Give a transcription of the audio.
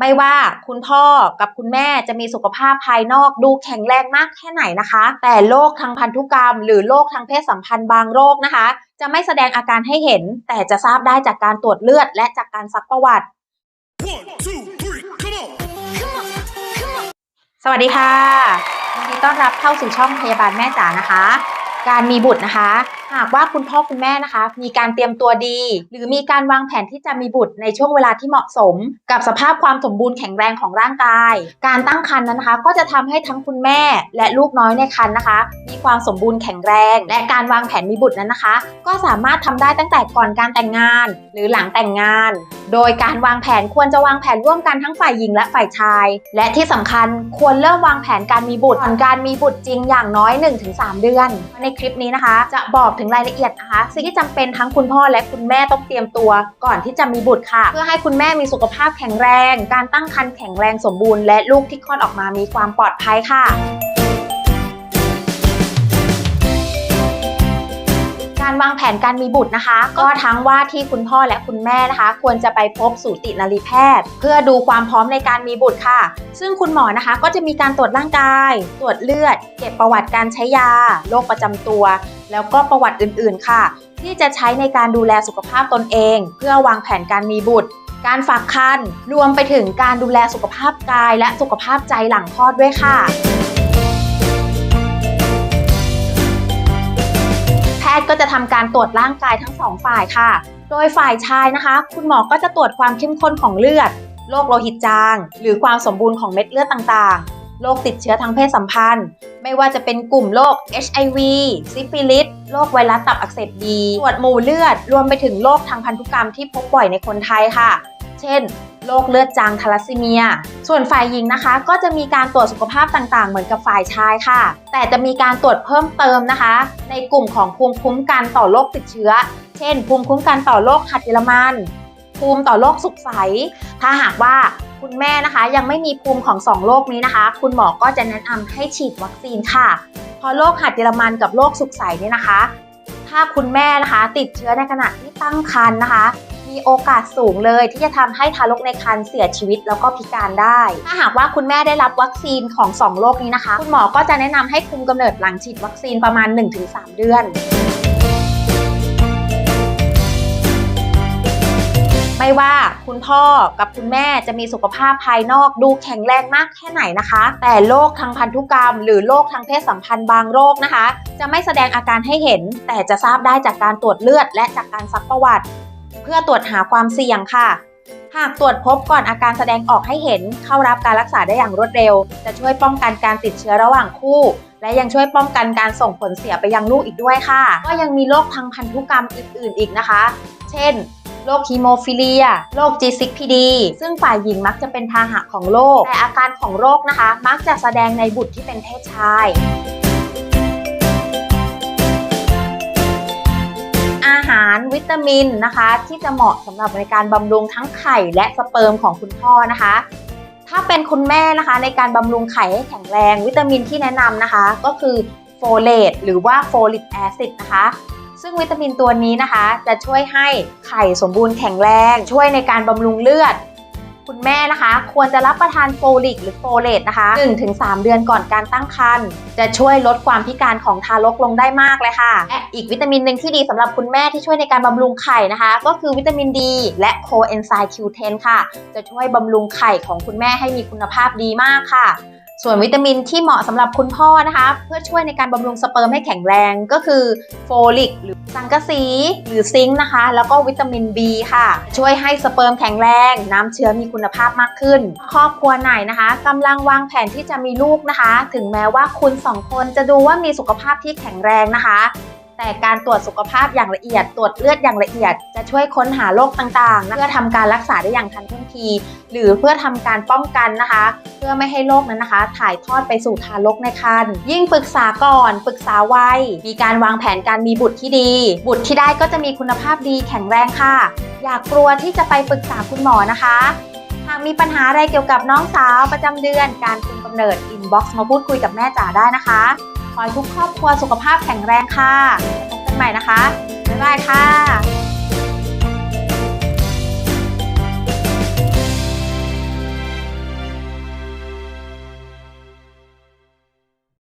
ไม่ว่าคุณพ่อกับคุณแม่จะมีสุขภาพภายนอกดูแข็งแรงมากแค่ไหนนะคะ แต่โรคทางพันธุกรรม หรือโรคทางเพศสัมพันธ์บางโรคนะคะ จะไม่แสดงอาการให้เห็น แต่จะทราบได้จากการตรวจเลือด และจากการซักประวัติ One, two, three, come on! สวัสดีค่ะยินดีต้อนรับเข้าสู่ช่องพยาบาลแม่จ๋านะคะ การมีบุตรนะคะหากว่าคุณพ่อคุณแม่นะคะ มีการเตรียมตัวดี หรือมีการวางแผนที่จะมีบุตรในช่วงเวลาที่เหมาะสม กับสภาพความสมบูรณ์แข็งแรงของร่างกาย การตั้งครรภ์นั้นนะคะ ก็จะทำให้ทั้งคุณแม่และลูกน้อยในครรภ์นะคะ มีความสมบูรณ์แข็งแรง และการวางแผนมีบุตรนั้นนะคะ ก็สามารถทำได้ตั้งแต่ก่อนการแต่งงาน หรือหลังแต่งงาน โดยการวางแผนควรจะวางแผนร่วมกันทั้งฝ่ายหญิงและฝ่ายชาย และที่สำคัญควรเริ่มวางแผนการมีบุตรก่อนการมีบุตรจริงอย่างน้อย 1-3 เดือน ในคลิปนี้นะคะ จะบอกถึงรายละเอียดนะคะสิ่งที่จำเป็นทั้งคุณพ่อและคุณแม่ต้องเตรียมตัวก่อนที่จะมีบุตรค่ะ เพื่อให้คุณแม่มีสุขภาพแข็งแรง การตั้งครรภ์แข็งแรงสมบูรณ์และลูกที่คลอดออกมามีความปลอดภัยค่ะ วางแผนการมีบุตรนะคะ ก็ทั้งว่าที่คุณพ่อและคุณแม่นะคะ ควรจะไปพบสูตินรีแพทย์ เพื่อดูความพร้อมในการมีบุตรค่ะ ซึ่งคุณหมอนะคะก็จะมีการตรวจร่างกาย ตรวจเลือด เก็บประวัติการใช้ยาโรคประจำตัว แล้วก็ประวัติอื่นๆค่ะ ที่จะใช้ในการดูแลสุขภาพตนเอง เพื่อวางแผนการมีบุตร การฝากครรภ์รวมไปถึงการดูแลสุขภาพกาย และสุขภาพใจหลังคลอดด้วยค่ะ จะทำการตรวจร่างกายทั้งสองฝ่ายค่ะ โดยฝ่ายชายนะคะ คุณหมอก็จะตรวจความเข้มข้นของเลือด โรคโลหิตจาง หรือความสมบูรณ์ของเม็ดเลือดต่างๆ โรคติดเชื้อทางเพศสัมพันธ์ ไม่ว่าจะเป็นกลุ่มโรค HIV ซิฟิลิส โรคไวรัสตับอักเสบบีตรวจหมู่เลือด รวมไปถึงโรคทางพันธุกรรมที่พบบ่อยในคนไทยค่ะ เช่น โรคเลือดจางทาลัสซีเมีย ส่วนฝ่ายหญิงนะคะ ก็จะมีการตรวจสุขภาพต่างๆ เหมือนกับฝ่ายชายค่ะ แต่จะมีการตรวจเพิ่มเติมนะคะ ในกลุ่มของภูมิคุ้มกันต่อโรคติดเชื้อ เช่น ภูมิคุ้มกันต่อโรคหัดเยอรมันภูมิต่อโรคสุกใส ถ้าหากว่าคุณแม่นะคะยังไม่มีภูมิของสองโรคนี้นะคะ คุณหมอก็จะแนะนำให้ฉีดวัคซีนค่ะ เพราะโรคหัดเยอรมันกับโรคสุกใสเนี่ยนะคะ ถ้าคุณแม่นะคะ ติดเชื้อในขณะที่ตั้งครรภ์นะคะ มีโอกาสสูงเลยที่จะทำให้ทารกในครรภ์เสียชีวิตแล้วก็พิการได้ ถ้าหากว่าคุณแม่ได้รับวัคซีนของ 2 โรคนี้นะคะ คุณหมอก็จะแนะนำให้คุมกำเนิดหลังฉีดวัคซีนประมาณ 1-3 เดือนไม่ว่าคุณพ่อกับคุณแม่จะมีสุขภาพภายนอกดูแข็งแรงมากแค่ไหนนะคะ แต่โรคทางพันธุกรรม หรือโรคทางเพศสัมพันธ์บางโรคนะคะ จะไม่แสดงอาการให้เห็น แต่จะทราบได้จากการตรวจเลือด และจากการซักประวัติ เพื่อตรวจหาความเสี่ยงค่ะ หากตรวจพบก่อนอาการแสดงออกให้เห็นเข้ารับการรักษาได้อย่างรวดเร็ว จะช่วยป้องกันการติดเชื้อระหว่างคู่ และยังช่วยป้องกันการส่งผลเสียไปยังลูกอีกด้วยค่ะ ก็ยังมีโรคทางพันธุกรรมอื่น ๆ อีกนะคะ เช่นโรคฮีโมฟิเลีย โรค G6PD ซึ่งฝ่ายหญิงมักจะเป็นพาหะของโรค แต่อาการของโรคนะคะ มักจะแสดงในบุตรที่เป็นเพศชายารวิตามินนะคะ ที่จะเหมาะสำหรับในการบำรุงทั้งไข่และสเปิร์มของคุณพ่อนะคะ ถ้าเป็นคุณแม่นะคะ ในการบำรุงไข่ให้แข็งแรง วิตามินที่แนะนำนะคะ ก็คือโฟเลตหรือว่าโฟลิกแอซิดนะคะซึ่งวิตามินตัวนี้นะคะ จะช่วยให้ไข่สมบูรณ์แข็งแรง ช่วยในการบำรุงเลือด คุณแม่นะคะ ควรจะรับประทานโฟลิกหรือโฟเลตนะคะ 1-3 เดือนก่อนการตั้งครรภ์จะช่วยลดความพิการของทารกลงได้มากเลยค่ะและอีกวิตามินหนึ่งที่ดีสำหรับคุณแม่ที่ช่วยในการบำรุงไข่นะคะ ก็คือวิตามินดีและโคเอนไซม์ Q10 ค่ะ จะช่วยบำรุงไข่ของคุณแม่ให้มีคุณภาพดีมากค่ะ ส่วนวิตามินที่เหมาะสำหรับคุณพ่อนะคะ เพื่อช่วยในการบำรุงสเปิร์มให้แข็งแรงก็คือโฟลิก หรือสังกะสี หรือซิงค์นะคะ แล้วก็วิตามิน B ค่ะ ช่วยให้สเปิร์มแข็งแรง น้ำเชื้อมีคุณภาพมากขึ้น ครอบครัวไหนนะคะกำลังวางแผนที่จะมีลูกนะคะ ถึงแม้ว่าคุณสองคนจะดูว่ามีสุขภาพที่แข็งแรงนะคะ แต่การตรวจสุขภาพอย่างละเอียด ตรวจเลือดอย่างละเอียด จะช่วยค้นหาโรคต่างๆ เพื่อทำการรักษาได้อย่างทันท่วงที หรือเพื่อทำการป้องกันนะคะ เพื่อไม่ให้โรคนั้นนะคะ ถ่ายทอดไปสู่ทารกในครรภ์ยิ่งปรึกษาก่อนปรึกษาไวมีการวางแผนการมีบุตรที่ดี บุตรที่ได้ก็จะมีคุณภาพดีแข็งแรงค่ะ อย่ากกลัวที่จะไปปรึกษาคุณหมอนะคะหากมีปัญหาอะไรเกี่ยวกับน้องสาวประจำเดือนการคุมกำเนิดอินบ็อกซ์มาพูดคุยกับแม่จ๋าได้นะคะ ให้ทุกครอบครัวสุขภาพแข็งแรงค่ะพบกันใหม่นะคะ บ๊ายบายค่ะ